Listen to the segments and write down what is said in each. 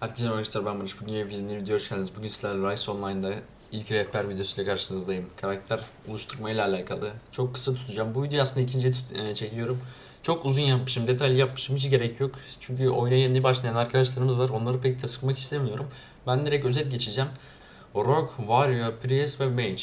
Herkese merhaba arkadaşlar ben Barış. Bugün yeni bir video hoş geldiniz. Bugün sizlerle Rise Online'da ilk rehber videosuyla karşınızdayım. Karakter oluşturmayla alakalı. Çok kısa tutacağım. Bu videoyu aslında ikinciye tut- e, çekiyorum. Çok uzun yapmışım, detaylı yapmışım. Hiç gerek yok. Çünkü oyuna yeni başlayan arkadaşlarımız var. Onları pek de sıkmak istemiyorum. Ben direkt özet geçeceğim. Rock, Warrior, Priest ve Mage.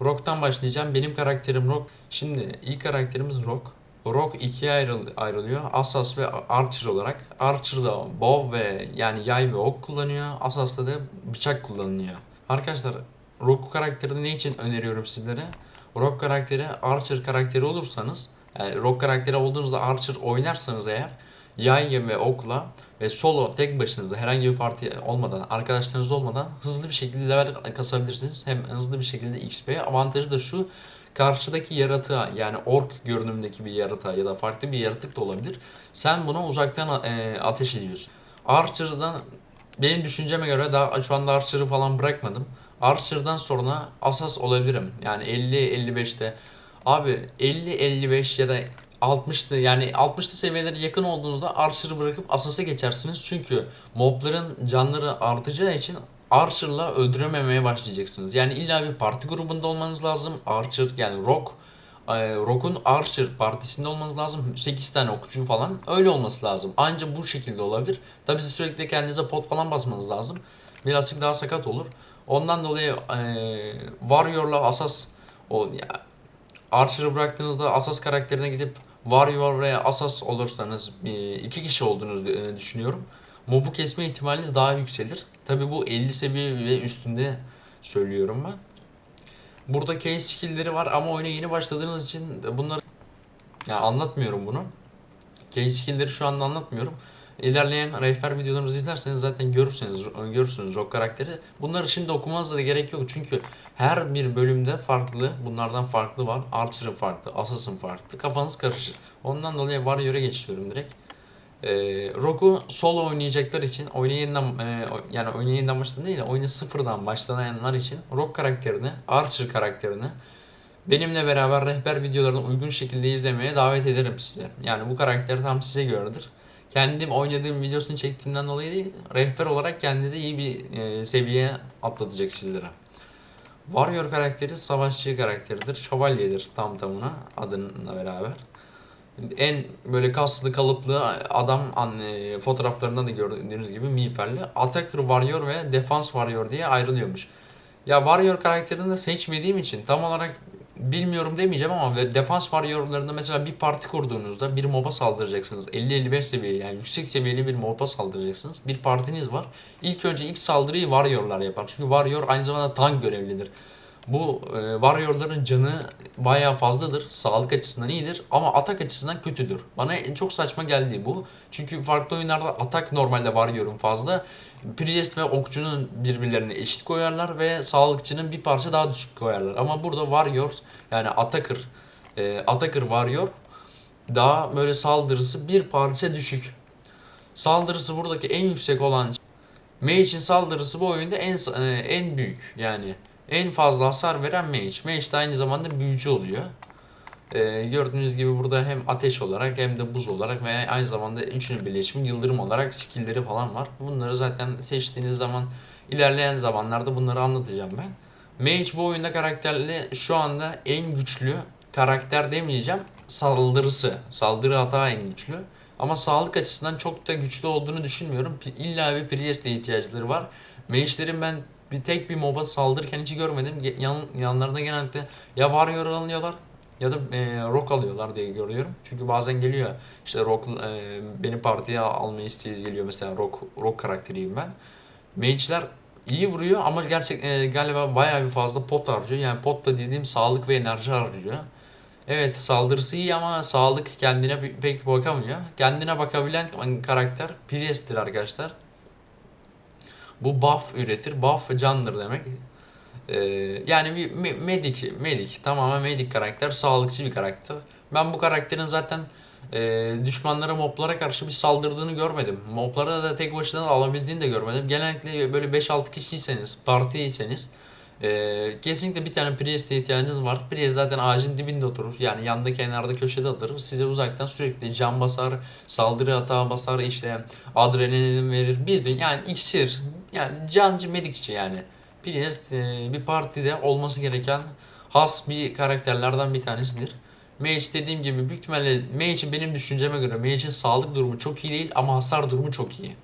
Rock'tan başlayacağım. Benim karakterim Rock. Şimdi ilk karakterimiz Rock. Rock ikiye ayrıl- ayrılıyor. Asas ve Archer olarak. Archer'da bow ve yani yay ve ok kullanıyor. Asas'ta da bıçak kullanılıyor. Arkadaşlar Rock karakterini ne için öneriyorum sizlere? Rock karakteri Archer karakteri olursanız yani Rock karakteri olduğunuzda Archer oynarsanız eğer yay ve okla ve solo tek başınıza herhangi bir parti olmadan, arkadaşlarınız olmadan hızlı bir şekilde level kasabilirsiniz. Hem hızlı bir şekilde XP. Avantajı da şu, karşıdaki yaratığa yani ork görünümdeki bir yaratığa ya da farklı bir yaratık da olabilir. Sen buna uzaktan e, ateş ediyorsun. Archer'dan benim düşünceme göre daha şu anda Archer'ı falan bırakmadım. Archer'dan sonra Asas olabilirim. Yani 50-55'te. Abi 50-55 ya da 60'lı yani 60'lı seviyelere yakın olduğunuzda Archer'ı bırakıp Asas'a geçersiniz. Çünkü mobların canları artacağı için Archer'la öldürememeye başlayacaksınız. Yani illa bir parti grubunda olmanız lazım. Archer yani Rock e, Rock'un Archer partisinde olmanız lazım. 8 tane okçu falan. Öyle olması lazım. Ancak bu şekilde olabilir. Tabii siz sürekli kendinize pot falan basmanız lazım. Birazcık daha sakat olur. Ondan dolayı e, Warrior'la Asas o ya, Archer'ı bıraktığınızda Asas karakterine gidip Warrior veya Asas olursanız e, iki kişi olduğunuzu e, düşünüyorum. Mobu kesme ihtimaliniz daha yükselir. Tabi bu 50 seviye ve üstünde söylüyorum ben. Burada case skill'leri var ama oyuna yeni başladığınız için bunları yani anlatmıyorum bunu. Case skill'leri şu anda anlatmıyorum. İlerleyen rehber videolarımızı izlerseniz zaten görürsünüz, görürsünüz Rock karakteri. Bunları şimdi okumanıza da gerek yok çünkü her bir bölümde farklı, bunlardan farklı var. Archer'ın farklı, Assassin farklı. Kafanız karışır. Ondan dolayı Warrior'a geçiyorum direkt. Ee, Rogue'u solo oynayacaklar için oyuna yeniden e, yani oyuna yeniden başlayan değil de oyuna sıfırdan başlayanlar için Rogue karakterini, Archer karakterini benimle beraber rehber videolarını uygun şekilde izlemeye davet ederim size. Yani bu karakter tam size göredir. Kendim oynadığım videosunu çektiğimden dolayı değil, rehber olarak kendinize iyi bir e, seviyeye atlatacak sizlere. Warrior karakteri savaşçı karakteridir. Şövalyedir tam tamına adınla beraber. En böyle kaslı kalıplı adam an- e, fotoğraflarından da gördüğünüz gibi miğferli. Attacker Warrior ve Defense Warrior diye ayrılıyormuş. Ya Warrior karakterini de seçmediğim için tam olarak bilmiyorum demeyeceğim ama Defense Warrior'larında mesela bir parti kurduğunuzda bir moba saldıracaksınız. 50-55 seviye yani yüksek seviyeli bir moba saldıracaksınız. Bir partiniz var. İlk önce ilk saldırıyı Warrior'lar yapar. Çünkü Warrior aynı zamanda tank görevlidir. Bu e, Warrior'ların canı bayağı fazladır. Sağlık açısından iyidir ama atak açısından kötüdür. Bana en çok saçma geldi bu. Çünkü farklı oyunlarda atak normalde Warrior'un fazla. Priest ve okçunun birbirlerine eşit koyarlar ve sağlıkçının bir parça daha düşük koyarlar. Ama burada Warrior yani Attacker, e, Attacker Warrior daha böyle saldırısı bir parça düşük. Saldırısı buradaki en yüksek olan Mage'in saldırısı bu oyunda en e, en büyük yani en fazla hasar veren Mage. Mage de aynı zamanda büyücü oluyor. Ee, gördüğünüz gibi burada hem ateş olarak hem de buz olarak ve aynı zamanda üçünün birleşimi yıldırım olarak skillleri falan var. Bunları zaten seçtiğiniz zaman ilerleyen zamanlarda bunları anlatacağım ben. Mage bu oyunda karakterli şu anda en güçlü karakter demeyeceğim. Saldırısı, saldırı hata en güçlü. Ama sağlık açısından çok da güçlü olduğunu düşünmüyorum. İlla bir Priest'e ihtiyaçları var. Mage'lerin ben bir tek bir moba saldırırken hiç görmedim. Yan, yanlarına genellikle ya Warrior alıyorlar ya da e, Rock alıyorlar diye görüyorum. Çünkü bazen geliyor işte Rock e, beni partiye almayı istiyor geliyor mesela Rock Rock karakteriyim ben. Mage'ler iyi vuruyor ama gerçek e, galiba bayağı bir fazla pot harcıyor. Yani pot da dediğim sağlık ve enerji harcıyor. Evet saldırısı iyi ama sağlık kendine pe- pek bakamıyor. Kendine bakabilen karakter Priest'tir arkadaşlar. Bu buff üretir. Buff candır demek. Ee, yani bir me- medik, medik tamamen medik karakter, sağlıkçı bir karakter. Ben bu karakterin zaten e, düşmanlara, moblara karşı bir saldırdığını görmedim. Moblara da tek başına alabildiğini de görmedim. Genellikle böyle 5-6 kişiyseniz, partiyseniz Ee, kesinlikle bir tane Priest'e ihtiyacınız var. Priest zaten ağacın dibinde oturur. Yani yanda kenarda köşede oturur. Size uzaktan sürekli can basar, saldırı hata basar, işte adrenalin verir. Gün yani iksir, yani cancı medikçi yani. Priest e, bir partide olması gereken has bir karakterlerden bir tanesidir. Mage dediğim gibi büyük ihtimalle Mage'in benim düşünceme göre Mage'in sağlık durumu çok iyi değil ama hasar durumu çok iyi.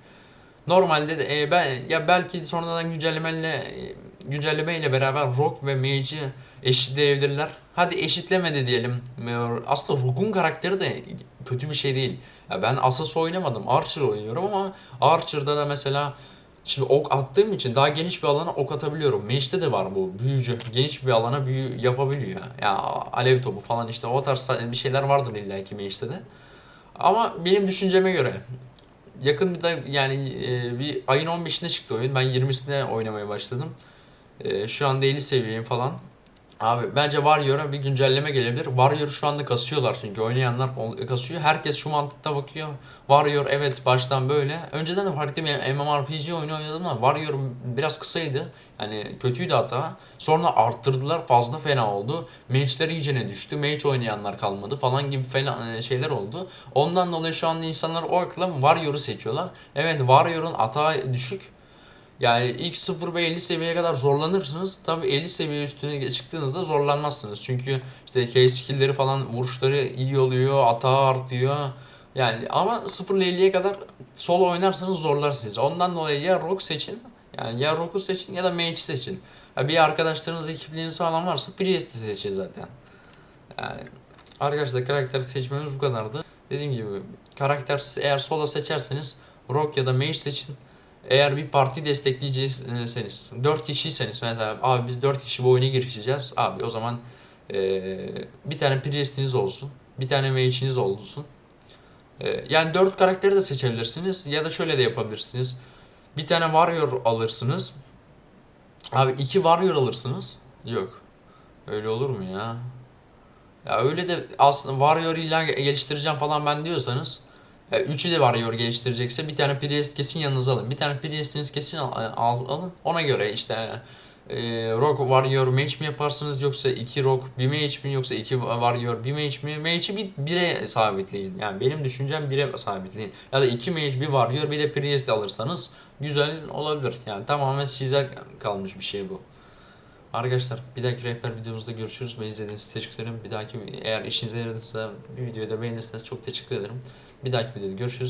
Normalde de, e, ben ya belki sonradan güncellemeyle e, güncellemeyle beraber Rock ve Mage'i eşitleyebilirler. Hadi eşitlemedi diyelim. Aslında Rock'un karakteri de kötü bir şey değil. Ya ben Assas oynamadım. Archer oynuyorum ama Archer'da da mesela Şimdi ok attığım için daha geniş bir alana ok atabiliyorum. Mage'de de var bu büyücü. Geniş bir alana büyü yapabiliyor. Ya yani alev topu falan işte o tarz bir şeyler vardır illa ki Mage'de de. Ama benim düşünceme göre yakın bir de yani e, bir ayın 15'inde çıktı oyun. Ben 20'sinde oynamaya başladım. E, şu anda 50 seviyeyim falan. Abi bence Warrior'a bir güncelleme gelebilir. Warrior'u şu anda kasıyorlar çünkü oynayanlar kasıyor. Herkes şu mantıkta bakıyor. Warrior evet baştan böyle. Önceden de farklı bir MMORPG oyunu oynadım ama Warrior biraz kısaydı. Yani kötüydü hatta. Sonra arttırdılar fazla fena oldu. Mage'ler iyicene düştü. Mage oynayanlar kalmadı falan gibi falan e, şeyler oldu. Ondan dolayı şu anda insanlar o akla Warrior'u seçiyorlar. Evet Warrior'un atağı düşük. Yani ilk 0 ve 50 seviyeye kadar zorlanırsınız. Tabi 50 seviye üstüne çıktığınızda zorlanmazsınız. Çünkü işte K skill'leri falan vuruşları iyi oluyor, atağı artıyor. Yani ama 0 ile 50'ye kadar solo oynarsanız zorlarsınız. Ondan dolayı ya Rock seçin, yani ya Rock'u seçin ya da Mage seçin. Ya bir arkadaşlarınız, ekipleriniz falan varsa Priest'i seçin zaten. Yani arkadaşlar karakter seçmemiz bu kadardı. Dediğim gibi karakter eğer solo seçerseniz Rock ya da Mage seçin. Eğer bir parti destekleyecekseniz, 4 kişiyseniz mesela abi biz 4 kişi bu oyuna girişeceğiz. Abi o zaman eee, bir tane priestiniz olsun, bir tane mage'iniz olsun. Eee, yani 4 karakteri de seçebilirsiniz ya da şöyle de yapabilirsiniz. Bir tane warrior alırsınız. Abi iki warrior alırsınız. Yok. Öyle olur mu ya? Ya öyle de aslında warrior illa geliştireceğim falan ben diyorsanız ya üçü de Warrior geliştirecekse bir tane Priest kesin yanınıza alın. Bir tane Priest'iniz kesin al, al- alın. Ona göre işte e, Rock Warrior Mage mi yaparsınız yoksa iki Rock bir Mage mi yoksa iki Warrior bir Mage mi? Mage'i bir bire sabitleyin. Yani benim düşüncem bire sabitleyin. Ya da iki Mage bir Warrior bir de Priest alırsanız güzel olabilir. Yani tamamen size kalmış bir şey bu. Arkadaşlar bir dahaki rehber videomuzda görüşürüz. Beni izlediğiniz için teşekkür ederim. Bir dahaki eğer işinize yaradıysa bir videoyu da beğenirseniz çok teşekkür ederim. Bir dahaki videoda görüşürüz.